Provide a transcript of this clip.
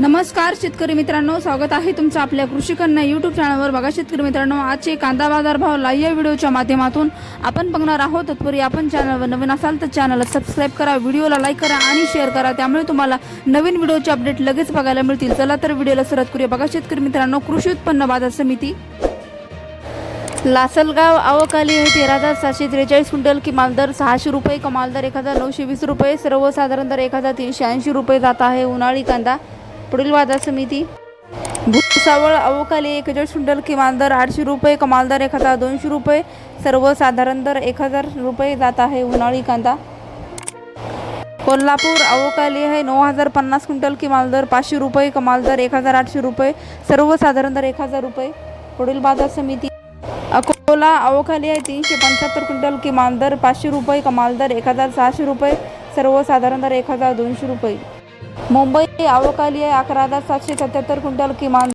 नमस्कार शेतकरी मित्रांनो. स्वागत आहे तुमचं आपल्या कृषी कन्या यूट्यूब चॅनलवर बघा शेतकरी मित्रांनो आजचे कांदा बाजार भाव लाईव्ह या व्हिडिओच्या माध्यमातून आपण बघणार आहोत. तत्पूर्वी आपण चॅनलवर नवीन असाल तर चॅनलला सबस्क्राईब करा व्हिडिओला लाईक करा आणि शेअर करा. त्यामुळे तुम्हाला नवीन व्हिडिओचे अपडेट लगेच बघायला मिळतील. चला तर व्हिडिओला सुरुवात करूया. बघा शेतकरी मित्रांनो कृषी उत्पन्न बाजार समिती. लासलगाव आवकाली हे तेरा हजार सातशे त्रेचाळीस क्विंटल किमाल दर सहाशे रुपये कमाल दर एक हजार नऊशे वीस रुपये सर्वसाधारण दर एक हजार तीनशे ऐंशी रुपये जात आहे. उन्हाळी कांदा पुढील बाजार समिती. भुसावळ अवकाली एकेचाळीस क्विंटल किमान दर आठशे रुपये कमाल दर एक हजार दोनशे रुपये सर्वसाधारण दर एक हजार रुपये जात आहे उन्हाळी कांदा. कोल्हापूर अवकाली आहे नऊ हजार पन्नास क्विंटल किमाल दर पाचशे रुपये कमाल दर एक हजार आठशे रुपये सर्वसाधारण दर एक हजार रुपये. पुढील बाजार समिती. अकोला अवकाली आहे तीनशे पंच्याहत्तर क्विंटल किमान दर पाचशे रुपये कमाल दर एक हजार सहाशे रुपये सर्वसाधारण दर एक हजार दोनशे रुपये. मुंबई अवकाली आहे. अकरा हजार सातशे सत्याहत्तर क्विंटल किमान